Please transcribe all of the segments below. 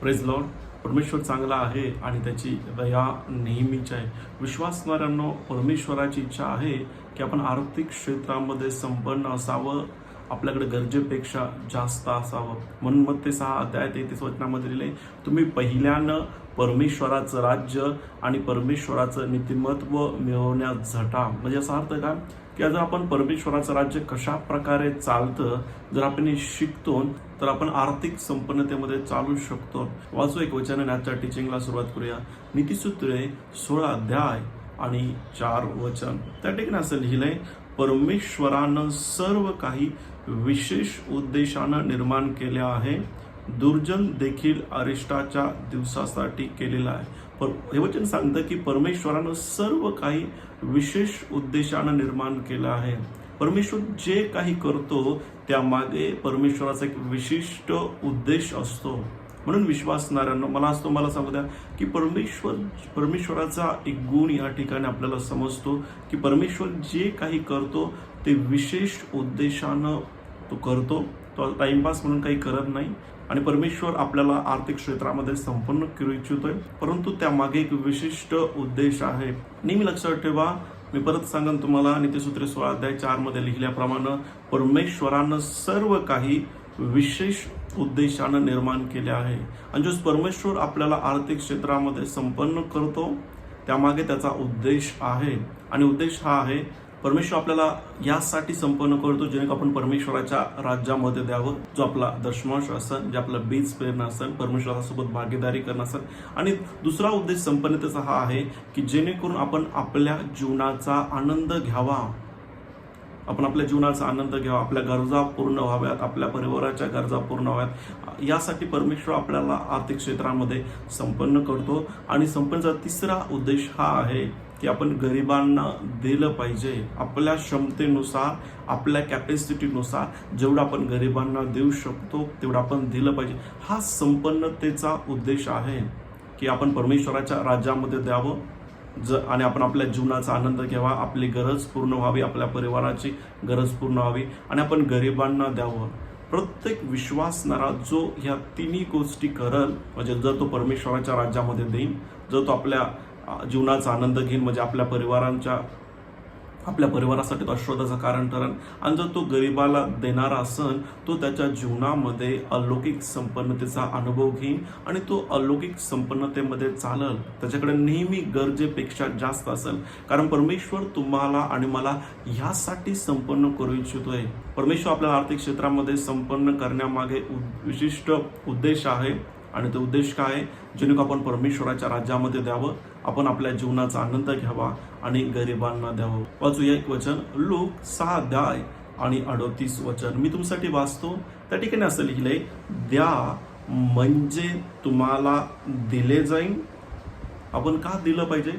Praise Lord परमेश्वर चांगला आहे आणि त्याची दया नेहमीच आहे. विश्वासणाऱ्यांनो परमेश्वराची इच्छा आहे की आपण आर्थिक क्षेत्रामध्ये संपन्न असावं आपल्याकडे गरजेपेक्षा जास्त असावं. म्हणून मग ते सहा अध्याय तेहतीस वचनामध्ये दिले तुम्ही पहिल्यानं परमेश्वराचं राज्य आणि परमेश्वराचं नीतिमत्व मिळवण्यात झटा. म्हणजे असा अर्थ काय? की जर आपण परमेश्वराचं राज्य कशा प्रकारे चालतं जर आपण हे शिकतो तर आपण आर्थिक संपन्नतेमध्ये चालू शकतो. वाचू एक वचन आणि आजच्या टीचिंगला सुरुवात करूया. नीतीसूत्रे सोळा अध्याय आणि चार वचन. त्या ठिकाणी असं लिहिलंय परमेश्वरानं सर्व काही विशेष उद्देशानं निर्माण केले आहे. दुर्जन देखील अरिष्टाच्या दिवसासाठी केलेला आहे. पर हे वचन सांगतं की परमेश्वरानं सर्व काही विशेष उद्देशानं निर्माण केलं आहे. परमेश्वर जे काही करतो त्यामागे परमेश्वराचा एक विशिष्ट उद्देश असतो. म्हणून विश्वासणाऱ्यांना मला असतो मला सांगू द्या की परमेश्वर परमेश्वराचा एक गुण या ठिकाणी आपल्याला समजतो की परमेश्वर जे काही करतो ते विशेष उद्देशानं तो करतो. तो टाइमपास म्हणून काही करत नाही. आणि परमेश्वर आपल्याला आर्थिक क्षेत्रामध्ये संपन्न करू इच्छितोय. परंतु त्यामागे एक विशिष्ट उद्देश आहे. नेहमी लक्षात ठेवा मी परत सांगन तुम्हाला नीतिसूत्रे सोळा अध्याय चारमध्ये लिहिल्याप्रमाणे परमेश्वरानं सर्व काही विशेष उद्देशानं निर्माण केले आहे. आणि जो परमेश्वर आपल्याला आर्थिक क्षेत्रामध्ये संपन्न करतो त्यामागे त्याचा उद्देश आहे. आणि उद्देश हा आहे परमेश्वर आपल्याला यासाठी संपन्न करतो जेणे आपण परमेश्वराच्या राज्यामध्ये द्यावं जो आपला दशमांश असन जे आपलं बीज प्रेरणा असन परमेश्वरासोबत भागीदारी करणं असेल आणि दुसरा उद्देश संपन्नतेचा हा आहे की जेणेकरून आपण आपल्या जीवनाचा आनंद घ्यावा. आपण आपल्या जीवनाचा आनंद घ्यावा आपल्या गरजा पूर्ण व्हाव्यात आपल्या परिवाराच्या गरजा पूर्ण व्हाव्यात. यासाठी परमेश्वर आपल्याला आर्थिक क्षेत्रामध्ये संपन्न करतो. आणि संपन्नचा तिसरा उद्देश हा आहे की आपण गरिबांना दिलं पाहिजे आपल्या क्षमतेनुसार आपल्या कॅपॅसिटीनुसार जेवढं आपण गरिबांना देऊ शकतो तेवढं आपण दिलं पाहिजे. हा संपन्नतेचा उद्देश आहे की आपण परमेश्वराच्या राज्यामध्ये द्यावं ज आणि आपण आपल्या जीवनाचा आनंद घ्यावा आपली गरज पूर्ण व्हावी आपल्या परिवाराची गरज पूर्ण व्हावी आणि आपण गरिबांना द्यावं. प्रत्येक विश्वासणारा जो ह्या तिन्ही गोष्टी करल म्हणजे जर तो परमेश्वराच्या राज्यामध्ये देईन जर तो आपल्या जीवनाचा आनंद घेईन म्हणजे आपल्या परिवारांच्या आपल्या परिवारासाठी तो आश्वादाचं कारण ठरण आणि जर तो गरिबाला देणारा असन तो त्याच्या जीवनामध्ये अलौकिक संपन्नतेचा अनुभव घेईन. आणि तो अलौकिक संपन्नतेमध्ये चालल त्याच्याकडे नेहमी गरजेपेक्षा जास्त असेल कारण परमेश्वर तुम्हाला आणि मला ह्यासाठी संपन्न करू इच्छितोय. परमेश्वर आपल्या आर्थिक क्षेत्रामध्ये संपन्न करण्यामागे उ- विशिष्ट उद्देश आहे. आणि तो उद्देश काय? आहे जेणेकरून आपण परमेश्वराच्या राज्यामध्ये द्यावं. आपण आपल्या जीवनाचा आनंद घ्यावा आणि गरिबांना द्यावं. वाचूया एक वचन लोक सहा द्याय आणि अडोतीस वचन. मी तुमच्यासाठी वाचतो. त्या ठिकाणी असं लिहिलंय द्या म्हणजे तुम्हाला दिले जाईल. आपण का दिलं पाहिजे?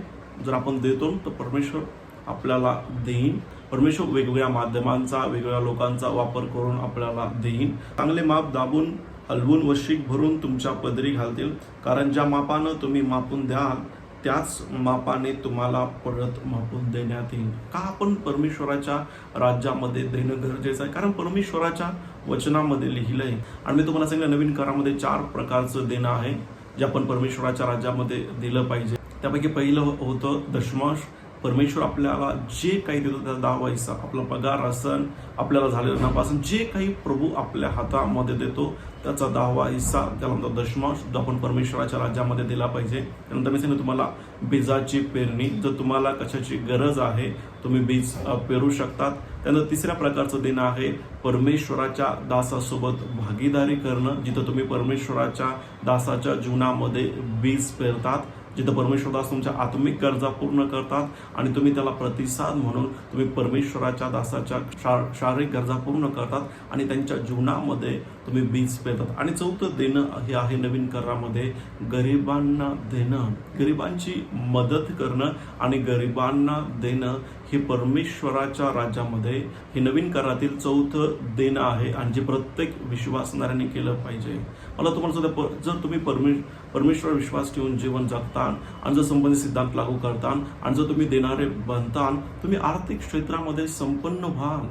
जर आपण देतो तर परमेश्वर आपल्याला देईन. परमेश्वर वेगवेगळ्या माध्यमांचा वेगवेगळ्या लोकांचा वापर करून आपल्याला देईन. चांगले माप दाबून हलवून व शीख भरून तुमच्या पदरी घालतील. कारण ज्या मापानं तुम्ही मापून द्याल त्याच मापाने तुम्हाला परत मापून देण्यात येईल. का आपण परमेश्वराच्या राज्यामध्ये देणं गरजेचं आहे? कारण परमेश्वराच्या वचनामध्ये लिहिलं आहे आणि मी तुम्हाला सांगितलं नवीन करामध्ये चार प्रकारचं देणं आहे जे आपण परमेश्वराच्या राज्यामध्ये दिलं पाहिजे. त्यापैकी पहिलं हो-, होतं दशमांश. परमेश्वर आपल्याला जे काही देतो त्याचा दहा पैसा आपला पगार असन आपल्याला झालेलं नफासन जे काही प्रभू आपल्या हातामध्ये देतो त्याचा दहावा हिस्सा त्यानंतर दशमांश. सुद्धा आपण परमेश्वराच्या राज्यामध्ये दिला पाहिजे. त्यानंतर मी सांगितलं तुम्हाला बीजाची पेरणी. जर तुम्हाला कशाची गरज आहे तुम्ही बीज पेरू शकतात. त्यानंतर तिसऱ्या प्रकारचं देणं आहे परमेश्वराच्या दासासोबत भागीदारी करणं. जिथं तुम्ही परमेश्वराच्या दासाच्या जीवनामध्ये बीज पेरतात. जिथं परमेश्वरदास तुमच्या आत्मिक गरजा पूर्ण करतात आणि तुम्ही त्याला प्रतिसाद म्हणून तुम्ही परमेश्वराच्या दासाच्या शा- शारीरिक गरजा पूर्ण करतात आणि त्यांच्या जीवनामध्ये तुम्ही बीज पेरतात. आणि चौथं देणं हे आहे नवीन करामध्ये गरिबांना देणं. गरिबांची मदत करणं आणि गरिबांना देणं हे परमेश्वराच्या राज्यामध्ये हे नवीन करातील चौथं देणं आहे आणि जे प्रत्येक विश्वासणाऱ्याने केलं पाहिजे. मला तुम्हाला सुद्धा प- जर तुम्ही परमे परमेश्वर विश्वास ठेवून जीवन जगतान आणि जर संबंधित सिद्धांत लागू करतान आणि जर तुम्ही देणारे बनतान तुम्ही आर्थिक क्षेत्रामध्ये संपन्न व्हाल.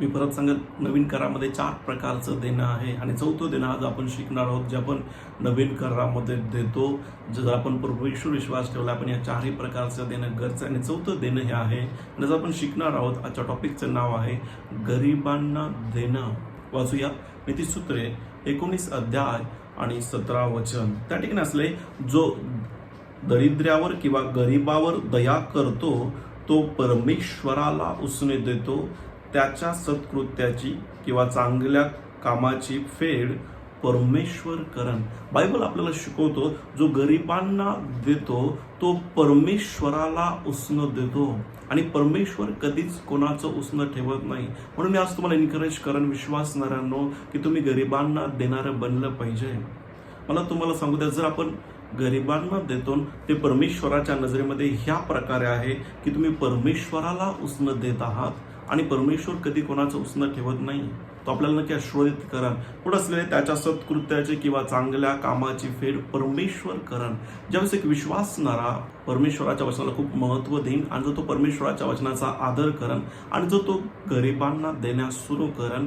मी परत सांगत नवीन करामध्ये चार प्रकारचं देणं आहे आणि चौथं देणं आज आपण शिकणार आहोत जे आपण नवीन करामध्ये देतो. जर आपण परमेश्वर विश्वास ठेवला आपण या चारही प्रकारचं देणं गरजेचं आहे. आणि चौथं देणं हे आहे आणि जर आपण शिकणार आहोत आजच्या टॉपिकचं नाव आहे गरिबांना देणं. वाचूया. नीतीसूत्रे एकोणीस अध्याय आणि सतरा वचन. त्या ठिकाणी असले जो दरिद्र्यावर किंवा गरिबावर दया करतो तो परमेश्वराला उसने देतो. त्याच्या सत्कृत्याची किंवा चांगल्या कामाची फेड परमेश्वर करण बायबल आपल्याला शिकवतो जो गरिबांना देतो तो परमेश्वराला उसणं देतो. आणि परमेश्वर कधीच कोणाचं उसणं ठेवत नाही. म्हणून मी आज तुम्हाला एनकरेज करण विश्वासणाऱ्यांनो की तुम्ही गरिबांना देणारं बनलं पाहिजे. मला तुम्हाला सांगू द्या जर आपण गरिबांना देतो ते परमेश्वराच्या नजरेमध्ये ह्या प्रकारे आहे की तुम्ही परमेश्वराला उसणं देत आहात. आणि परमेश्वर कधी कोणाचं उसणं ठेवत नाही. तो आपल्याला नक्की आशीर्वादित करण. पुढे असलेले त्याच्या सत्कृत्याचे किंवा चांगल्या कामाची फेड परमेश्वर करण. ज्यावेळेस एक विश्वासणारा परमेश्वराच्या वचनाला खूप महत्त्व देईन आणि जो तो परमेश्वराच्या वचनाचा आदर करण आणि जो तो गरिबांना देण्यास सुरू करण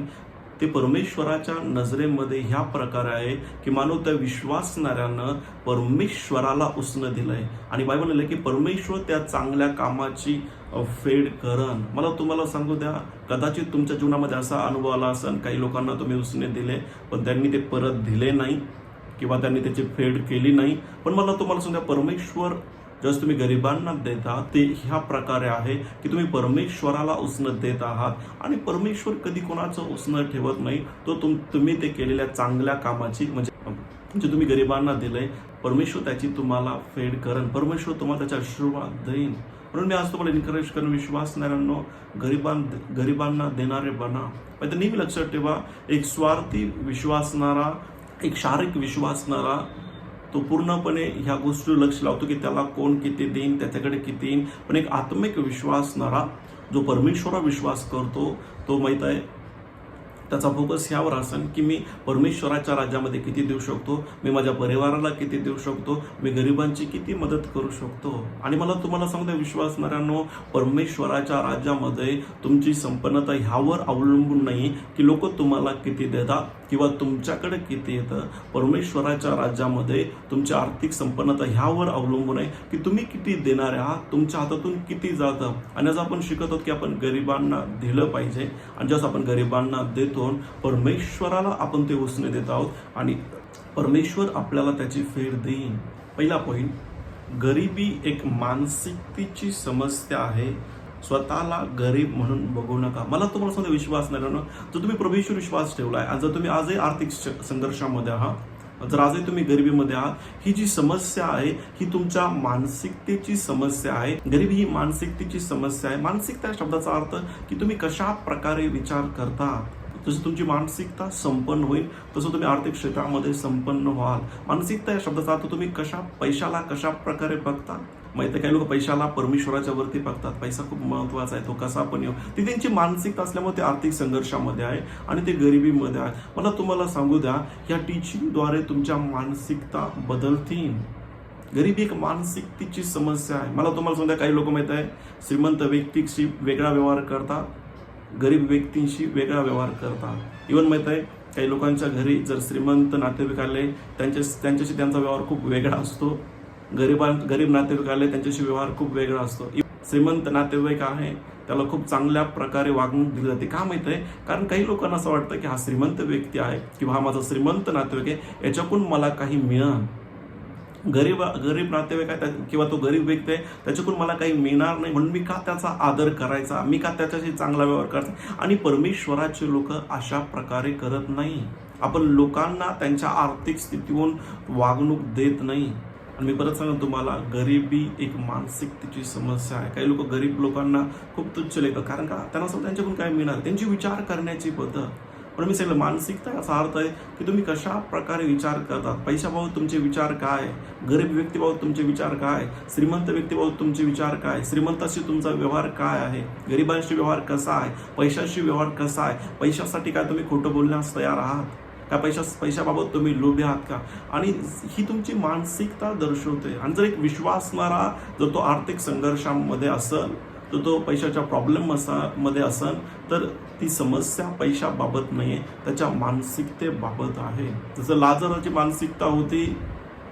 ते परमेश्वराच्या नजरेमध्ये ह्या प्रकारे आहे की मानव त्या विश्वासणाऱ्यानं परमेश्वराला उसणं दिलंय. आणि बायबल म्हणलं की परमेश्वर त्या चांगल्या कामाची फेड करण मला तुम्हाला सांगू द्या कदाचित तुमच्या जीवनामध्ये असा अनुभव आला असेल काही लोकांना तुम्ही उसने दिले पण त्यांनी ते परत दिले नाही किंवा त्यांनी त्याची फेड केली नाही. पण मला तुम्हाला सांगू परमेश्वर जस तुम्ही गरिबांना देता ते ह्या प्रकारे आहे की तुम्ही परमेश्वराला उसणं देत आहात. आणि परमेश्वर कधी कोणाचं उसणं ठेवत नाही तो तुम तुम्ही ते केलेल्या चांगल्या कामाची म्हणजे जे तुम्ही गरिबांना दिलंय परमेश्वर त्याची तुम्हाला फेड करण परमेश्वर तुम्हाला त्याचा आशीर्वाद देईन. म्हणून मी आज तुम्हाला एनकरेज करून विश्वासणाऱ्यांनो गरिबां गरिबांना देणारे बना. पण नेहमी लक्षात ठेवा एक स्वार्थी विश्वासणारा एक शारीरिक विश्वासणारा तो पूर्णपणे ह्या गोष्टी लक्ष लावतो की त्याला कोण किती देईन त्याच्याकडे किती येईन. पण एक आत्मिक विश्वासणारा जो परमेश्वरा विश्वास करतो तो माहीत आहे. त्याचा फोकस ह्यावर असेल की मी परमेश्वराच्या राज्यामध्ये किती देऊ शकतो मी माझ्या परिवाराला किती देऊ शकतो मी गरिबांची किती मदत करू शकतो. आणि मला तुम्हाला सांगतो विश्वासणाऱ्यांनो परमेश्वराच्या राज्यामध्ये तुमची संपन्नता ह्यावर अवलंबून नाही की लोक तुम्हाला किती देतात. किंवा तुमच्याकडे किती येतं? परमेश्वराच्या राज्यामध्ये तुमची आर्थिक संपन्नता ह्यावर अवलंबून आहे की तुम्ही किती देणारे आहात? तुमच्या हातातून किती जातं? आणि आज आपण शिकत आहोत की आपण गरिबांना दिलं पाहिजे. आणि जसं आपण गरिबांना देतो परमेश्वराला आपण ते उसने देत आहोत. आणि परमेश्वर आपल्याला त्याची फेड देईन. पहिला पॉईंट गरिबी एक मानसिकतेची समस्या आहे. स्वतःला गरीब म्हणून बघू नका. मला तुम्हाला सांगा विश्वास नाही ना तर तुम्ही प्रभूश्वर विश्वास ठेवलाय आणि जर तुम्ही आजही आर्थिक संघर्षामध्ये आहात जर आजही तुम्ही गरिबीमध्ये आहात ही जी समस्या आहे ही तुमच्या मानसिकतेची समस्या आहे. गरिबी ही मानसिकतेची समस्या आहे. मानसिकता या शब्दाचा अर्थ की तुम्ही कशा प्रकारे विचार करता जसं तुमची मानसिकता संपन्न होईल तसं तुम्ही आर्थिक क्षेत्रामध्ये संपन्न व्हाल. मानसिकता या शब्दाचा अर्थ तुम्ही कशा पैशाला कशा प्रकारे बघता मग आहे काही लोक पैशाला परमेश्वराच्या वरती बघतात. पैसा खूप महत्त्वाचा आहे. तो कसा पण येऊ? ती त्यांची मानसिकता असल्यामुळे ते आर्थिक संघर्षामध्ये आहे आणि ते गरिबीमध्ये आहे. मला तुम्हाला सांगू द्या या टीचिंगद्वारे तुमच्या मानसिकता बदलतील. गरिबी एक मानसिकतेची समस्या आहे. मला तुम्हाला सांगू द्या काही लोक माहीत आहे श्रीमंत व्यक्तीशी वेगळा व्यवहार करतात. गरीब व्यक्तींशी वेगळा व्यवहार करतात. इवन माहीत आहे काही लोकांच्या घरी जर श्रीमंत नातेवाईक आले त्यांच्या त्यांच्याशी त्यांचा व्यवहार खूप वेगळा असतो. गरिबां गरीब नातेवाईक आले त्यांच्याशी व्यवहार खूप वेगळा असतो. श्रीमंत नातेवाईक आहे त्याला खूप चांगल्या प्रकारे वागणूक दिली जाते. का माहीत आहे? कारण काही लोकांना असं वाटतं की हा श्रीमंत व्यक्ती आहे किंवा हा माझा श्रीमंत नातेवाईक आहे याच्याकडून मला काही मिळणार गरीब गरीब नातेवाईक आहे त्या- किंवा तो गरीब व्यक्ती आहे त्याच्याकडून मला काही मिळणार नाही. म्हणून मी का त्याचा आदर करायचा? मी का त्याच्याशी चांगला व्यवहार करायचा? आणि परमेश्वराचे लोक अशा प्रकारे करत नाही. आपण लोकांना त्यांच्या आर्थिक स्थितीहून वागणूक देत नाही. आणि मी परत सांगतो तुम्हाला गरिबी एक मानसिकतेची समस्या आहे. काही लोक गरीब लोकांना खूप तुच्छ लेखतात कारण का? त्यांना असं त्यांच्याकडून काय मिळणार? त्यांची विचार करण्याची पद्धत. पण मी सांगितलं मानसिकता असा अर्थ आहे की तुम्ही कशा प्रकारे विचार करतात? पैशाबाबत तुमचे विचार काय? गरीब व्यक्तीबाबत तुमचे विचार काय? श्रीमंत व्यक्तीबाबत तुमचे विचार काय? श्रीमंताशी तुमचा व्यवहार काय आहे? गरिबांशी व्यवहार कसा आहे? पैशाशी व्यवहार कसा आहे? पैशासाठी काय तुम्ही खोटं बोलण्यास तयार आहात? त्या पैशा पैशाबाबत तुम्ही लोभी आहात का? आणि ही तुमची मानसिकता दर्शवते. आणि जर एक विश्वासणारा जर तो आर्थिक संघर्षामध्ये असेल तर तो पैशाच्या प्रॉब्लेम असा मध्ये असेल तर ती समस्या पैशाबाबत नाही आहे त्याच्या मानसिकतेबाबत आहे. जसं लाजराची मानसिकता होती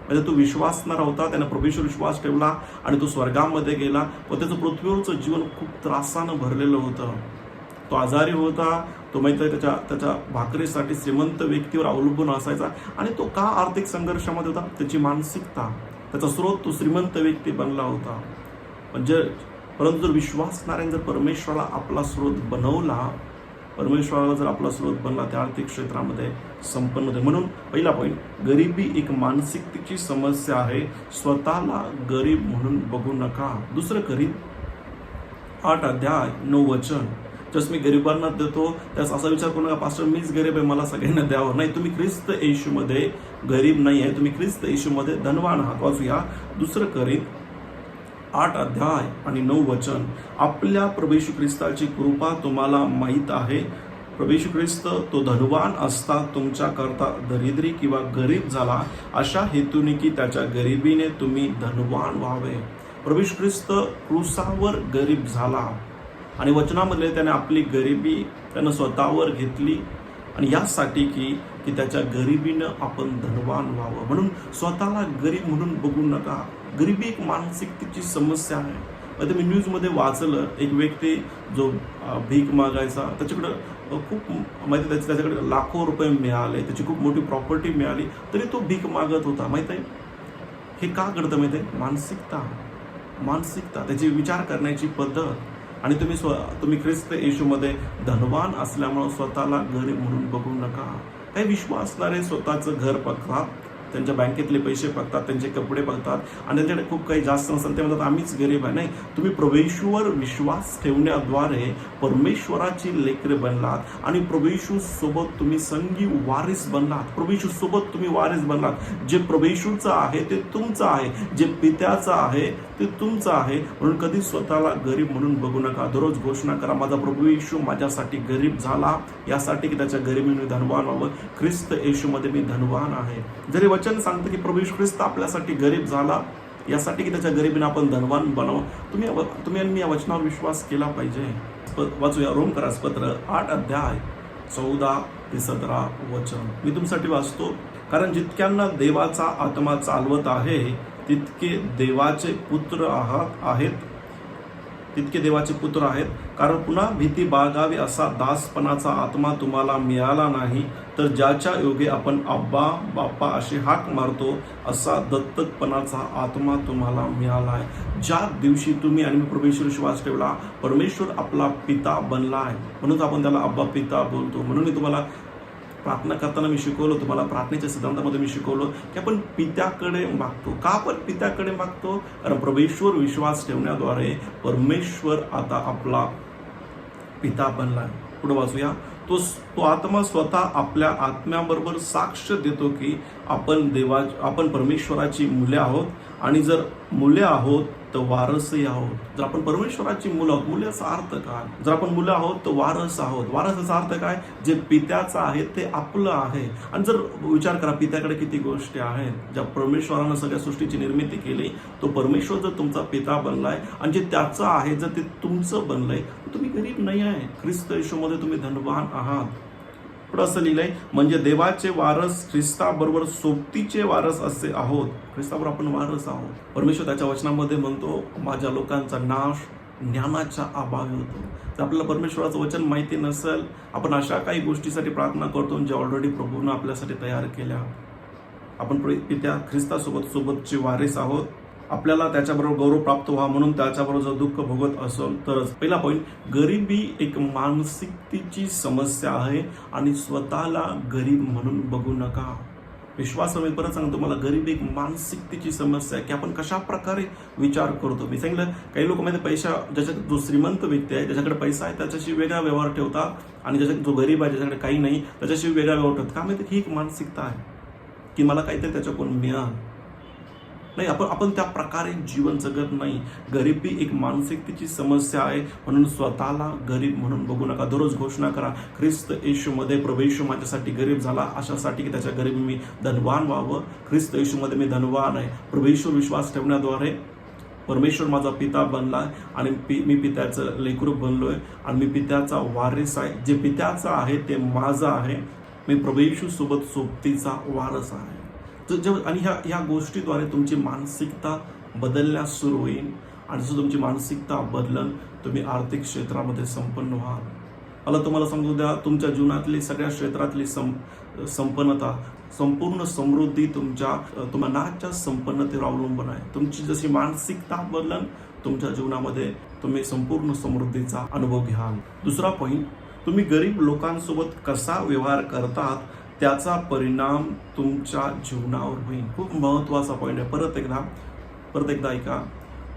म्हणजे तो विश्वासणारा होता त्याने प्रभूवर विश्वास ठेवला आणि तो स्वर्गामध्ये गेला व त्याचं पृथ्वीवरचं जीवन खूप त्रासानं भरलेलं होतं. तो आजारी होता तो माहिती त्याच्या त्याच्या भाकरीसाठी श्रीमंत व्यक्तीवर अवलंबून असायचा आणि तो का आर्थिक संघर्षामध्ये होता? त्याची मानसिकता त्याचा स्रोत तो श्रीमंत व्यक्ती बनला होता. म्हणजे परंतु जर विश्वासणाऱ्याने जर परमेश्वराला आपला स्रोत बनवला परमेश्वराला जर आपला स्रोत बनला त्या आर्थिक क्षेत्रामध्ये संपन्न होते. म्हणून पहिला पॉईंट गरिबी एक मानसिकतेची समस्या आहे. स्वतःला गरीब म्हणून बघू नका. दुसरं गरीब आठ अध्याय नऊ वचन. जस मी गरिबांना देतो त्यास असा विचार करू नका पास्टर मीच गरीब आहे मला सगळ्यांना द्यावं. नाही तुम्ही ख्रिस्त येशूमध्ये गरीब नाही आहे तुम्ही ख्रिस्त येशूमध्ये धनवान आहात. वाचूया दुसरं करीत आठ अध्याय आणि नऊ वचन. आपल्या प्रभेशू ख्रिस्ताची कृपा तुम्हाला माहीत आहे. प्रभेशू ख्रिस्त तो धनवान असता तुमच्या करता दरिद्री किंवा गरीब झाला. अशा हेतूने की त्याच्या गरिबीने तुम्ही धनवान व्हावे. प्रभू ख्रिस्त क्रुसावर गरीब झाला. आणि वचनामध्ये त्याने आपली गरिबी त्यानं स्वतःवर घेतली आणि यासाठी की की त्याच्या गरिबीनं आपण धनवान व्हावं. म्हणून स्वतःला गरीब म्हणून बघू नका. गरिबी एक मानसिकतेची समस्या आहे. आता मी न्यूजमध्ये वाचलं एक व्यक्ती जो भीक मागायचा त्याच्याकडं खूप माहिती त्याच्या त्याच्याकडे लाखो रुपये मिळाले त्याची खूप मोठी प्रॉपर्टी मिळाली तरी तो भीक मागत होता. माहीत आहे? हे का घडतं माहीत आहे? मानसिकता. मानसिकता. त्याची विचार करण्याची पद्धत. आणि तुम्ही स्व तुम्ही ख्रिस्त येशूमध्ये धनवान असल्यामुळं स्वतःला घर म्हणून बघू नका. काही विश्वासणारे स्वतःचं घर पकवा त्यांच्या बँकेतले पैसे बघतात त्यांचे कपडे बघतात. आणि त्यांच्याकडे खूप काही जास्त नसतात ते म्हणतात आम्हीच गरीब आहे. नाही तुम्ही प्रभेश्वर विश्वास ठेवण्याद्वारे परमेश्वराची लेकरे बनलात. आणि प्रभेशू सोबत तुम्ही संगी वारीस बनलात. प्रभेशू सोबत तुम्ही वारीस बनलात. जे प्रभेशूचं आहे ते तुमचं आहे. जे पित्याचं आहे ते तुमचं आहे. म्हणून कधी स्वतःला गरीब म्हणून बघू नका. दररोज घोषणा करा माझा प्रभू येशू माझ्यासाठी गरीब झाला. यासाठी की त्याच्या गरिबीने धनवान व्हावं. ख्रिस्त येशूमध्ये मी धनवान आहे. जरी वचन सांगतं की प्रभू येशू ख्रिस्त आपल्यासाठी गरीब झाला. यासाठी की त्याच्या गरिबीने आपण धनवान बनावं. तुम्ही तुम्ही आणि मी या वचनावर विश्वास केला पाहिजे. वाचूया रोम करास पत्र आठ अध्याय चौदा ते सतरा वचन. मी तुमच्यासाठी वाचतो कारण जितक्यांना देवाचा आत्मा चालवत आहे तितके देवाचे पुत्र आहात आहेत. तितके देवाचे पुत्र आहेत. कारण पुन्हा भीती बाळगावी असा दासपणाचा आत्मा तुम्हाला मिळाला नाही तर ज्याच्या योगे आपण अब्बा बाप्पा अशी हाक मारतो असा दत्तकपणाचा आत्मा तुम्हाला मिळाला आहे. ज्या दिवशी तुम्ही आणि मी परमेश्वर विश्वास ठेवला परमेश्वर आपला पिता बनला आहे. म्हणून आपण त्याला अब्बा पिता बोलतो. म्हणून मी तुम्हाला प्रार्थना करताना मी शिकवलं तुम्हाला प्रार्थनेच्या सिद्धांतामध्ये मी शिकवलं की आपण पित्याकडे मागतो. का आपण पित्याकडे मागतो? कारण परमेश्वर विश्वास ठेवण्याद्वारे परमेश्वर आता आपला पिता बनला पुढे वाचूया. तो तो आत्मा स्वतः आपल्या आत्म्याबरोबर साक्ष देतो की आपण देवा आपण परमेश्वराची मुले आहोत. आणि जर मुले आहोत तर वारसही आहोत. जर आपण परमेश्वराची मुलं आहोत मुलाचा अर्थ काय जर आपण मुलं आहोत तर वारस आहोत. वारसाचा अर्थ काय? जे पित्याचं आहे ते आपलं आहे. आणि जर विचार करा पित्याकडे किती गोष्टी आहेत. ज्या परमेश्वरानं सगळ्या सृष्टीची निर्मिती केली तो परमेश्वर जर तुमचा पिता बनलाय आणि जे त्याचं आहे जर ते तुमचं बनलंय तुम्ही गरीब नाही आहे. ख्रिस्त येशूमध्ये तुम्ही धनवान आहात. पुढं असं लिहिलंय म्हणजे देवाचे वारस ख्रिस्ताबरोबर सोबतीचे वारस असे आहोत. ख्रिस्ताबरोबर आपण वारस आहोत. परमेश्वर त्याच्या वचनामध्ये म्हणतो माझ्या लोकांचा नाश ज्ञानाच्या अभावी होतो. जर आपल्याला परमेश्वराचं वचन माहिती नसेल आपण अशा काही गोष्टीसाठी प्रार्थना करतो जे ऑलरेडी प्रभूनं आपल्यासाठी तयार केल्या. आपण प्र- पित्या ख्रिस्तासोबत सोबतचे वारस आहोत. आपल्याला त्याच्याबरोबर गौरव प्राप्त व्हा म्हणून त्याच्याबरोबर जर दुःख भोगत असेल तरच. पहिला पॉईंट गरिबी एक मानसिकतेची समस्या आहे आणि स्वतःला गरीब म्हणून बघू नका. विश्वास मी परत सांगतो मला गरीबी एक मानसिकतेची समस्या आहे की आपण कशा प्रकारे विचार करतो. मी सांगितलं काही लोक माहिती पैसा ज्याच्या जो श्रीमंत व्यक्ती आहे ज्याच्याकडे पैसा आहे त्याच्याशी वेगळा व्यवहार ठेवतात आणि ज्याच्या जो गरीब आहे ज्याच्याकडे काही नाही त्याच्याशी वेगळा व्यवहार ठेवतात का माहिती ही एक मानसिकता आहे की मला काहीतरी त्याच्याकडून मिळा नाही आपण आपण त्या प्रकारे जीवन जगत नाही. गरिबी एक मानसिकतेची समस्या आहे. म्हणून स्वतःला गरीब म्हणून बघू नका. दररोज घोषणा करा ख्रिस्त येशूमध्ये प्रवेश माझ्यासाठी गरीब झाला अशासाठी की त्याच्या गरीबी मी धनवान व्हावं. ख्रिस्त येशूमध्ये मी धनवान आहे. प्रवेशवर विश्वास ठेवण्याद्वारे परमेश्वर माझा पिता बनला आणि पि मी पित्याचं लेकरू आहे आणि मी पित्याचा वारस आहे. जे पित्याचं आहे ते माझं आहे. मी प्रवेशूसोबत सोबत सोबतीचा वारस आहे. तर आणि ह्या ह्या गोष्टीद्वारे तुमची मानसिकता बदलण्यास सुरू होईल. आणि जसं तुमची मानसिकता बदलन तुम्ही आर्थिक क्षेत्रामध्ये संपन्न व्हाल. मला तुम्हाला सांगू द्या तुमच्या जीवनातली सगळ्या क्षेत्रातली सं संपन्नता संपूर्ण समृद्धी तुमच्या तुम्हा नाच्या संपन्नतेवर अवलंबून आहे. तुमची जशी मानसिकता बदलन तुमच्या जीवनामध्ये तुम्ही संपूर्ण समृद्धीचा अनुभव घ्याल. दुसरा पॉईंट तुम्ही गरीब लोकांसोबत कसा व्यवहार करतात त्याचा परिणाम तुमच्या जीवनावर होईल. खूप महत्त्वाचा पॉईंट आहे. परत एकदा परत एकदा ऐका.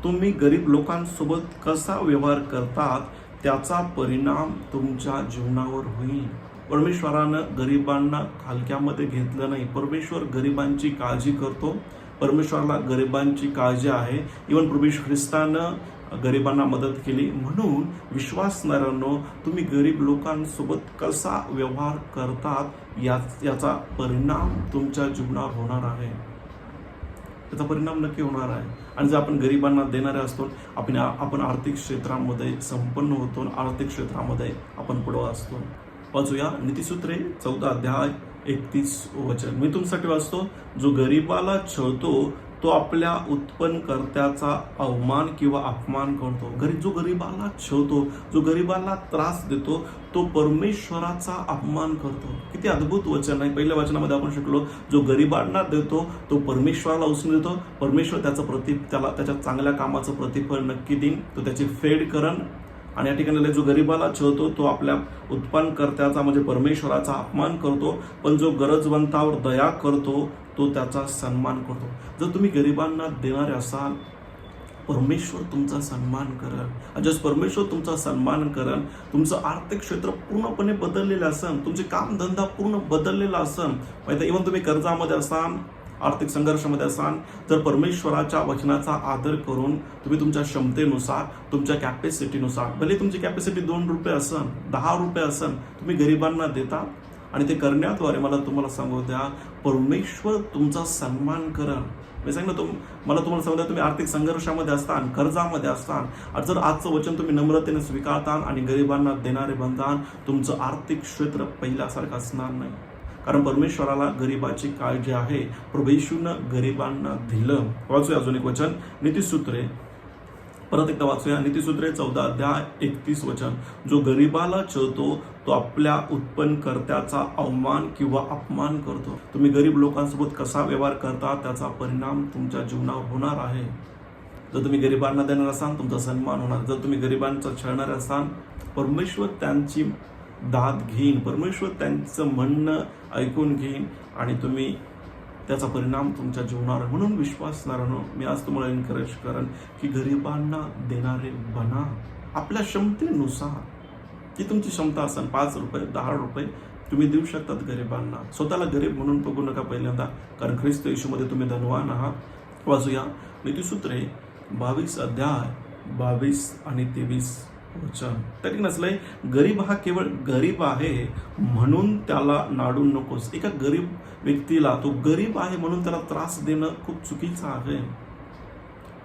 तुम्ही गरीब लोकांसोबत कसा व्यवहार करतात त्याचा परिणाम तुमच्या जीवनावर होईल. परमेश्वरानं गरिबांना खालक्यामध्ये घेतलं नाही. परमेश्वर गरिबांची काळजी करतो. परमेश्वराला गरिबांची काळजी आहे. इवन परमेश्वर ख्रिस्तानं गरिबांना मदत केली. म्हणून विश्वासणाऱ्यांनो तुम्ही गरीब लोकांसोबत कसा व्यवहार करतात या याचा परिणाम तुमच्या जीवनावर होणार आहे. त्याचा परिणाम नक्की होणार आहे. आणि जर आपण गरिबांना देणारे असतो आपण आपण आर्थिक क्षेत्रामध्ये संपन्न होतो आर्थिक क्षेत्रामध्ये आपण पुढे असतो. वाचूया नीतीसूत्रे चौदा अध्याय एकतीस वचन. मी तुमच्यासाठी वाचतो जो गरिबाला छळतो तो आपल्या उत्पन्नकर्त्याचा अवमान किंवा अपमान करतो. गरीब जो गरिबाला छवतो जो गरिबाला त्रास देतो तो परमेश्वराचा अपमान करतो. किती अद्भुत वचन आहे. पहिल्या वचनामध्ये आपण शिकलो जो गरिबांना देतो तो परमेश्वराला उचलून देतो. परमेश्वर त्याचं प्रति त्याला त्याच्या चांगल्या कामाचं प्रतिफळ नक्की देईन. तो त्याची फेड करण. आणि या ठिकाणी जो गरिबाला छळतो तो आपल्या उत्पन्नकर्त्याचा म्हणजे परमेश्वराचा अपमान करतो. पण जो गरजवंतावर दया करतो तो त्याचा सन्मान करतो. जर तुम्ही गरिबांना देणारे असाल परमेश्वर तुमचा सन्मान करल. जस परमेश्वर तुमचा सन्मान करल तुमचं आर्थिक क्षेत्र पूर्णपणे बदललेलं असन तुमचे कामधंदा पूर्ण बदललेला असन माहिती इव्हन तुम्ही कर्जामध्ये असाल आर्थिक संघर्षामध्ये असाल तर परमेश्वराच्या वचनाचा आदर करून तुम्ही तुमच्या क्षमतेनुसार तुमच्या कॅपॅसिटीनुसार भले तुमची कॅपॅसिटी दोन रुपये असन दहा रुपये असन तुम्ही गरिबांना देता आणि ते करण्याद्वारे मला तुम्हाला सांगू द्या परमेश्वर तुमचा सन्मान करल मी सांगितलं तुम मला तुम्हाला सांगू द्या तुम्ही आर्थिक संघर्षामध्ये असतान कर्जामध्ये असतान आणि जर आजचं वचन तुम्ही नम्रतेने स्वीकारतान आणि गरिबांना देणारे बनतान तुमचं आर्थिक क्षेत्र पहिल्यासारखं असणार नाही. कारण परमेश्वराला गरिबाची काळजी आहे. प्रभेशून गरिबांना दिलं. वाचूया अजून एक वचन. नीतीसूत्रे परत एकदा वाचूया. नीतीसूत्रे चौदा अध्याय एकतीस वचन. जो गरिबाला छळतो तो आपल्या उत्पन्नकर्त्याचा अवमान किंवा अपमान करतो. तुम्ही गरीब लोकांसोबत कसा व्यवहार करता त्याचा परिणाम तुमच्या जीवनावर होणार आहे. जर तुम्ही गरिबांना देणार असाल तुमचा सन्मान होणार. जर तुम्ही गरिबांचा छळणार असाल परमेश्वर त्यांची दाद घेईन. परमेश्वर त्यांचं म्हणणं ऐकून घेईन आणि तुम्ही त्याचा परिणाम तुमच्या जीवनावर म्हणून विश्वासणारानो मी आज तुम्हाला एनकरेज करेन की गरिबांना देणारे बना आपल्या क्षमतेनुसार. ती तुमची क्षमता असेल पाच रुपये दहा रुपये तुम्ही देऊ शकतात गरिबांना. स्वतःला गरीब म्हणून बघू नका पहिल्यांदा कारण ख्रिस्त येशूमध्ये तुम्ही धनवान आहात. वाजूया नीतीसूत्रे बावीस अध्याय बावीस आणि तेवीस. अच्छा. तरी नसलंय गरीब हा केवळ गरीब आहे म्हणून त्याला नाडून नकोस. एका गरीब व्यक्तीला तो गरीब आहे म्हणून त्याला त्रास देणं खूप चुकीचं आहे.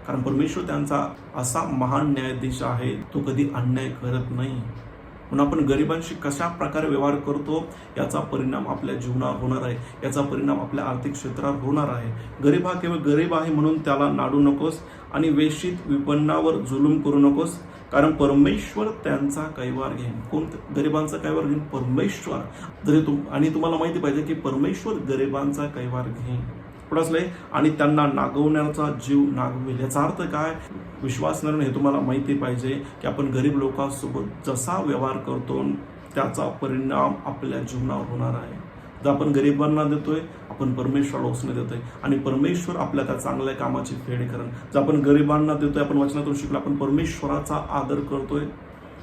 कारण परमेश्वर त्यांचा असा महान न्यायाधीश आहे तो कधी अन्याय करत नाही. म्हणून आपण गरिबांशी कशा प्रकारे व्यवहार करतो याचा परिणाम आपल्या जीवनावर होणार आहे. याचा परिणाम आपल्या आर्थिक क्षेत्रावर होणार आहे. गरीब हा केवळ गरीब आहे म्हणून त्याला नाडू नकोस आणि वेशीत विपन्नावर जुलूम करू नकोस. कारण परमेश्वर त्यांचा कैवार घेईन. कोण गरिबांचा कैवार घेईन? परमेश्वर. जरी तुम आणि तुम्हाला माहिती पाहिजे की परमेश्वर गरिबांचा कैवार घेईन. पुढं असलंय आणि त्यांना नागवण्याचा जीव नागवेल. याचा अर्थ काय? विश्वास हे तुम्हाला माहिती पाहिजे की आपण गरीब लोकांसोबत जसा व्यवहार करतो त्याचा परिणाम आपल्या जीवनावर होणार आहे. जर आपण गरिबांना देतोय आपण परमेश्वराला उसने देतोय. आणि परमेश्वर आपल्या त्या चांगल्या कामाची फेड करण जर आपण गरिबांना देतोय आपण वचनातून शिकलो आपण परमेश्वराचा आदर करतोय.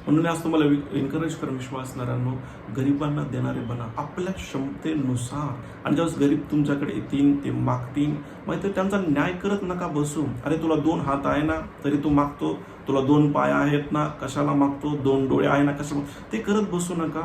म्हणून आज तुम्हाला एनकरेज करून विश्वासणाऱ्यांनो गरिबांना देणारे बना आपल्या क्षमतेनुसार. आणि ज्यावेळेस गरीब तुमच्याकडे येतील ते मागतील. ते त्यांचा न्याय करत नका बसू. अरे तुला दोन हात आहे ना तरी तू मागतो. तुला दोन पाय आहेत ना कशाला मागतो? दोन डोळे आहे ना कशा ते करत बसू नका.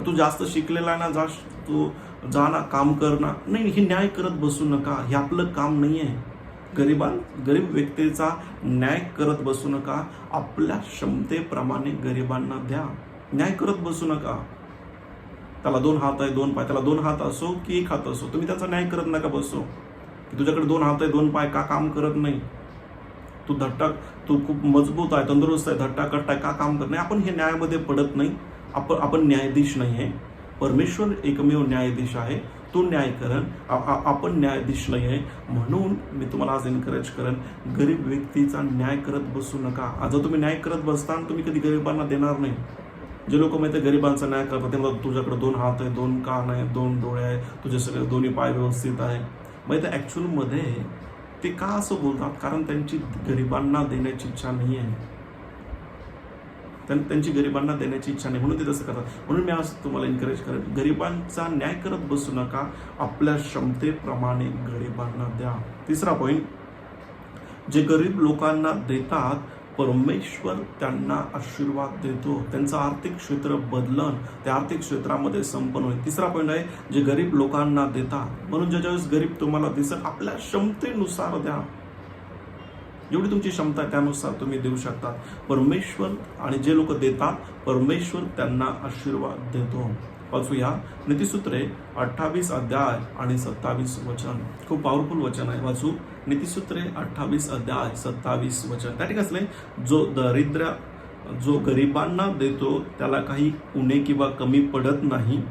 तू जास्त शिकलेला आहे ना जा तू जा ना काम कर ना. नाही हे न्याय करत बसू नका. हे आपलं काम नाही आहे गरिबां गरीब व्यक्तीचा न्याय करत बसू नका. आपल्या क्षमतेप्रमाणे गरिबांना द्या. न्याय करत बसू नका. त्याला दोन हात आहे दोन पाय. त्याला दोन हात असो की एक हात असो. तुम्ही त्याचा न्याय करत नका बसो. की तुझ्याकडे दोन हात आहे दोन पाय. का काम करत नाही? तू धट्टा तू खूप मजबूत आहे तंदुरुस्त आहे. धट्टा कट्टा का काम करत नाही? आपण हे न्यायामध्ये पडत नाही. आपण आपण न्यायाधीश नाही आहे. परमेश्वर एकमेव न्यायाधीश आहे. तो न्याय करण आपण न्यायाधीश नाही आहे. म्हणून मी तुम्हाला आज एनकरेज करेन गरीब व्यक्तीचा न्याय करत बसू नका. आज तुम्ही न्याय करत बसता तुम्ही कधी गरिबांना देणार नाही जे लोक माहिती गरिबांचा न्याय करतात ते म्हणतात तुझ्याकडे दोन हात आहे दोन कान आहे दोन डोळे आहे तुझे सगळे दोन्ही पाय व्यवस्थित आहे. माहिती ॲक्च्युअलमध्ये ते का असं बोलतात? कारण त्यांची गरिबांना देण्याची इच्छा नाही आहे. त्यांची गरिबांना देण्याची इच्छा नाही. म्हणून ते तसं करतात. म्हणून मी आज तुम्हाला एनकरेज करेन गरिबांचा न्याय करत बसू नका. आपल्या क्षमतेप्रमाणे गरिबांना द्या. तिसरा पॉईंट जे गरीब लोकांना देतात परमेश्वर त्यांना आशीर्वाद देतो. त्यांचं आर्थिक क्षेत्र बदलन त्या आर्थिक क्षेत्रामध्ये संपन्न होईल. तिसरा पॉईंट आहे जे गरीब लोकांना देतात म्हणून ज्याच्यावेळेस गरीब तुम्हाला दिसत आपल्या क्षमतेनुसार द्या. जेवढी तुमची क्षमता आहे त्यानुसार तुम्ही देऊ शकता. परमेश्वर आणि जे लोक देतात परमेश्वर त्यांना आशीर्वाद देतो. वाचूया. नीतिसूत्रे अठ्ठावीस अध्याय आणि सत्तावीस वचन. खूप पॉवरफुल वचन आहे. वाचू. नीतिसूत्रे अठ्ठावीस अध्याय सत्तावीस वचन. त्या ठिकाणी जो दरिद्र जो गरिबांना देतो त्याला काही उणे किंवा कमी पडत नाही.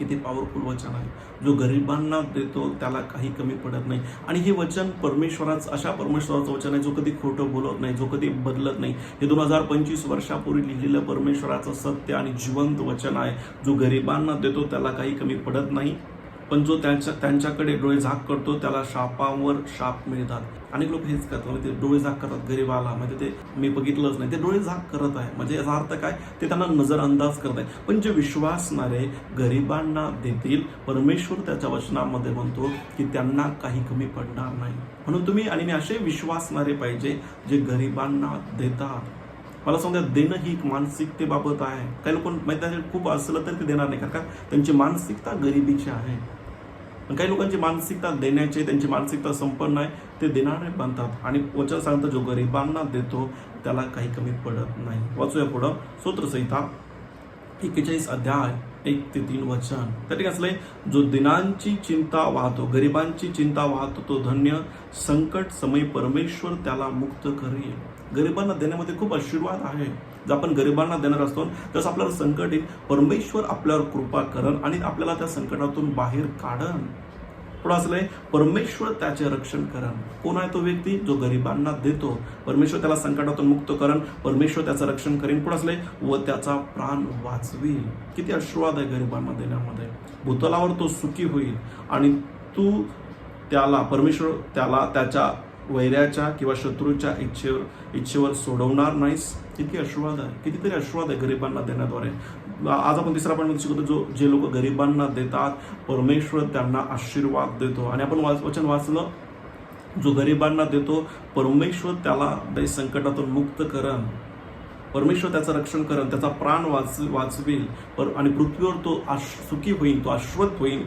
किती पॉवरफुल वचन आहे. जो गरिबांना देतो त्याला काही कमी पडत नाही. आणि हे वचन परमेश्वराचं अशा परमेश्वराचं वचन आहे जो कधी खोटं बोलत नाही जो कधी बदलत नाही. हे दोन हजार पंचवीस वर्षापूर्वी लिहिलेलं परमेश्वराचं सत्य आणि जिवंत वचन आहे. जो गरिबांना देतो त्याला काही कमी पडत नाही. पण जो त्यांच्या त्यांच्याकडे डोळे झाक करतो त्याला शापावर शाप मिळतात. अनेक लोक हेच करतात म्हणजे ते डोळे झाक करतात गरीबाला. म्हणजे ते मी बघितलंच नाही. ते डोळे झाक करत आहे. म्हणजे याचा अर्थ काय? ते त्यांना नजरअंदाज करत आहे. पण जे विश्वासणारे गरिबांना देतील परमेश्वर त्याच्या वचनामध्ये म्हणतो की त्यांना काही कमी पडणार नाही. म्हणून तुम्ही आणि मी असे विश्वासणारे पाहिजे जे गरिबांना देतात. मला समजा देणं ही एक मानसिकतेबाबत आहे. काही लोक माहिती आहे, खूप असलं तर ते देणार नाही. कारण का? त्यांची मानसिकता गरिबीची आहे. पण काही लोकांची मानसिकता देण्याची त्यांची मानसिकता संपन्न आहे ते देणारे बनतात. आणि वचन सांगतं जो गरिबांना देतो त्याला काही कमी पडत नाही. वाचूया पुढं. सूत्रसंहिता एक्केचाळीस अध्याय एक ते तीन वचन. त्या ठिकाणी असलंय जो दिनांची चिंता वाहतो गरिबांची चिंता वाहतो तो धन्य संकट समय परमेश्वर त्याला मुक्त करेल. गरिबांना देण्यामध्ये खूप आशीर्वाद आहे. जर आपण गरिबांना देणार असतो तसं आपल्याला संकट येईल. परमेश्वर आपल्यावर कृपा करण आणि आपल्याला त्या संकटातून बाहेर काढण पुढं असलंय परमेश्वर त्याचे रक्षण करण कोण आहे तो व्यक्ती? जो गरिबांना देतो. परमेश्वर त्याला संकटातून मुक्त करण परमेश्वर त्याचं रक्षण करेन. पुढं असलंय व त्याचा प्राण वाचवेल. किती आशीर्वाद आहे गरिबांना देण्यामध्ये. भूतलावर तो सुखी होईल आणि तू त्याला परमेश्वर त्याला त्याच्या वैऱ्याच्या किंवा शत्रूच्या इच्छेवर इच्छेवर सोडवणार नाहीस. किती आशीर्वाद आहे. कितीतरी आशीर्वाद आहे गरिबांना देण्याद्वारे. आज आपण तिसरा पण शिकतो जो जे लोक गरिबांना देतात परमेश्वर त्यांना आशीर्वाद देतो. आणि आपण वाच वचन वाचलं जो गरिबांना देतो परमेश्वर त्याला संकटातून मुक्त करण. परमेश्वर त्याचं रक्षण करण त्याचा प्राण वाच वाचवेल. पर आणि पृथ्वीवर तो आश सुखी होईल तो आश्वत होईल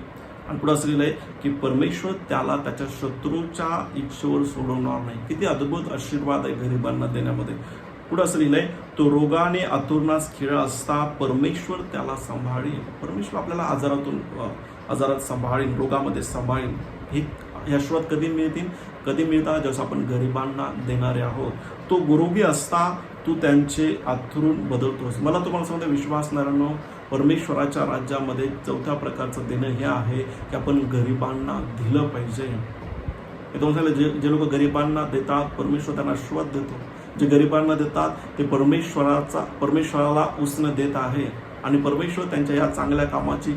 आणि पुढे असं लिहिलंय की परमेश्वर त्याला त्याच्या शत्रूच्या इच्छेवर सोडवणार नाही. किती अद्भुत आशीर्वाद आहे गरिबांना देण्यामध्ये. पुढे असं लिहिलंय तो रोगाने आतुरणास खेळ असता परमेश्वर त्याला सांभाळील. परमेश्वर आपल्याला आजारातून आजारात सांभाळील रोगामध्ये सांभाळील. हे हे आशीर्वाद कधी मिळतील? कधी मिळतात? जसं आपण गरिबांना देणारे आहोत. तो गुरोगी असता तू त्यांचे आथरून बदलतोस. मला तुम्हाला सांगतो विश्वासणाऱ्यांनो परमेश्वराच्या राज्यामध्ये चौथ्या प्रकारचं देणं हे आहे की आपण गरिबांना दिलं पाहिजे. हे तुम्हाला सांगितलं, जे जे लोक गरिबांना देतात परमेश्वर त्यांना आशीर्वाद देतो. जे गरिबांना देतात ते परमेश्वराचा परमेश्वराला उसनं देत आहे. आणि परमेश्वर त्यांच्या या चांगल्या कामाची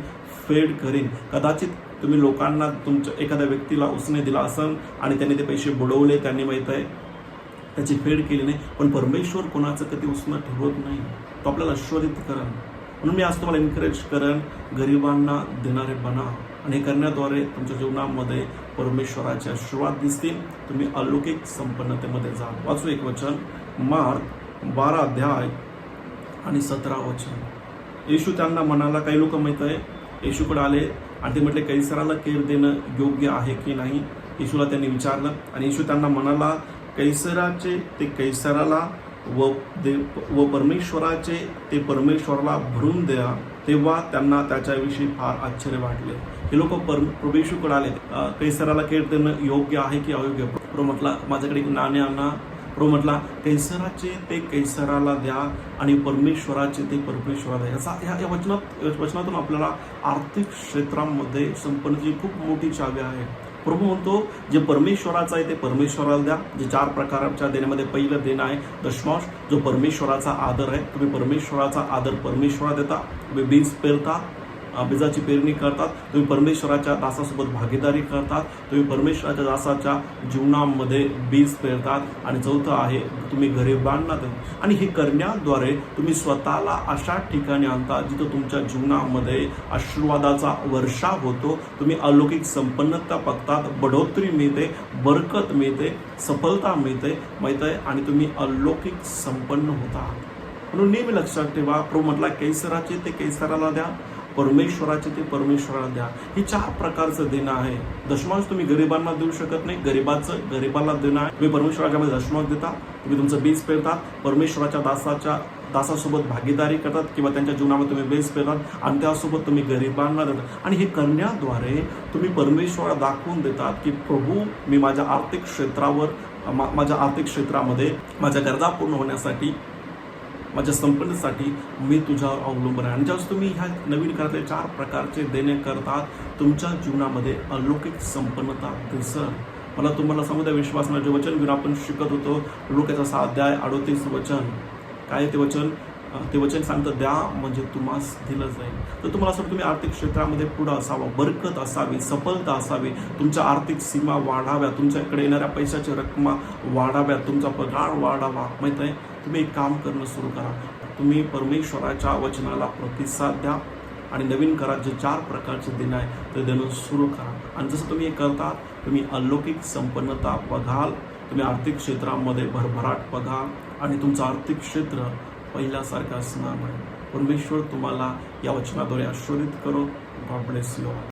फेड करीन. कदाचित तुम्ही लोकांना तुमच्या एखाद्या व्यक्तीला उसने दिला असन आणि त्यांनी ते पैसे बुडवले त्यांनी माहीत आहे त्याची फेड केली नाही पण परमेश्वर कोणाचं कधी उसनं ठेवत नाही. तो आपल्याला आशीर्वादित करण म्हणून मी आज तुम्हाला एनकरेज करेन गरिबांना देणारे बना आणि करण्याद्वारे तुमच्या जीवनामध्ये परमेश्वराचे आशीर्वाद दिसतील. तुम्ही अलौकिक संपन्नतेमध्ये जा. वाचू एक वचन. मार्क बारा अध्याय आणि सतरा वचन. येशू त्यांना म्हणाला काही लोक माहीत आहे येशूकडे आले आणि ते म्हटले कैसराला केर देणं योग्य आहे की नाही? येशूला त्यांनी विचारलं आणि येशू त्यांना म्हणाला कैसराचे ते कैसराला व देव व परमेश्वराचे ते परमेश्वराला भरून द्या तेव्हा त्यांना त्याच्याविषयी फार आश्चर्य वाटले. हे लोक पर प्रभेशूकडे आले. कैसराला केट देणं योग्य आहे की अयोग्य? प्रो म्हटला माझ्याकडे एक नाणे आणा. प्रो म्हटला कैसराचे ते कैसराला द्या आणि परमेश्वराचे ते परमेश्वराला द्या. याचा या या वचनात वचनातून आपल्याला आर्थिक क्षेत्रामध्ये संपन्नची खूप मोठी चावी आहे प्रभू म्हणतो जे परमेश्वराचं आहे ते परमेश्वराला द्या. जे चार प्रकारच्या देण्यामध्ये पहिलं देणं आहे दशमांश जो परमेश्वराचा आदर आहे तुम्ही परमेश्वराचा आदर परमेश्वरा देता. तुम्ही बीज पेरता बीजाची पेरणी करतात. तुम्ही परमेश्वराच्या दासासोबत भागीदारी करतात. तुम्ही परमेश्वराच्या दासाच्या जीवनामध्ये बीज पेरतात. आणि चौथं आहे तुम्ही घरे बांधणार आणि हे करण्याद्वारे तुम्ही स्वतःला अशा ठिकाणी आणता जिथं तुमच्या जीवनामध्ये आशीर्वादाचा वर्षा होतो. तुम्ही अलौकिक संपन्नता बघतात बढोतरी मिळते बरकत मिळते सफलता मिळते माहीत आहे? आणि तुम्ही अलौकिक संपन्न होता. म्हणून नेहमी लक्षात ठेवा प्रभू म्हटला कैसराचे ते कैसराला द्या. परमेश्वराचे ते परमेश्वराला द्या. ही चार प्रकारचं देणं आहे. दशमांश तुम्ही गरिबांना देऊ शकत नाही. गरिबाचं गरिबाला देणं आहे. तुम्ही परमेश्वराच्या मध्ये दशमांश देता. तुम्ही तुमचं बीज पेरतात परमेश्वराच्या दासाच्या दासासोबत भागीदारी करतात किंवा त्यांच्या जीवनामध्ये तुम्ही बेस पेरतात आणि त्यासोबत तुम्ही गरिबांना देतात आणि हे करण्याद्वारे तुम्ही परमेश्वराला दाखवून देतात की प्रभू मी माझ्या आर्थिक क्षेत्रावर मा- माझ्या आर्थिक क्षेत्रामध्ये माझ्या गरजा पूर्ण होण्यासाठी माझ्या संपन्नतेसाठी मी तुझ्यावर अवलंबून आहे. आणि ज्यावेळेस तुम्ही ह्या नवीन घरातले चार प्रकारचे देणे करतात तुमच्या जीवनामध्ये अलौकिक संपन्नता दिसल मला तुम्हाला समुदाय विश्वासना जे वचन घेऊन आपण शिकत होतो लोकांचा सहा अध्याय अडोतीस वचन. काय ते वचन? ते वचन सांगतं द्या म्हणजे तुम्हास दिलं जाईल. तर तुम्हाला असं वाटतं तुम्ही आर्थिक क्षेत्रामध्ये पुढं असावं बरकत असावी सफलता असावी. तुमच्या आर्थिक सीमा वाढाव्या तुमच्याकडे येणाऱ्या पैशाच्या रकमा वाढाव्या तुमचा पगार वाढावा. माहीत आहे? तुम्ही एक काम करणं सुरू करा. तुम्ही परमेश्वराच्या वचनाला प्रतिसाद द्या आणि नवीन करा. जे चार प्रकारचे देणं आहे ते देणं सुरू करा. आणि जसं तुम्ही हे करता तुम्ही अलौकिक संपन्नता बघाल तुम्ही आर्थिक क्षेत्रामध्ये भरभराट बघाल आणि तुमचं आर्थिक क्षेत्र पहिल्यासारखं असणार नाही. परमेश्वर तुम्हाला या वचनाद्वारे आशीर्वादित करो. God bless you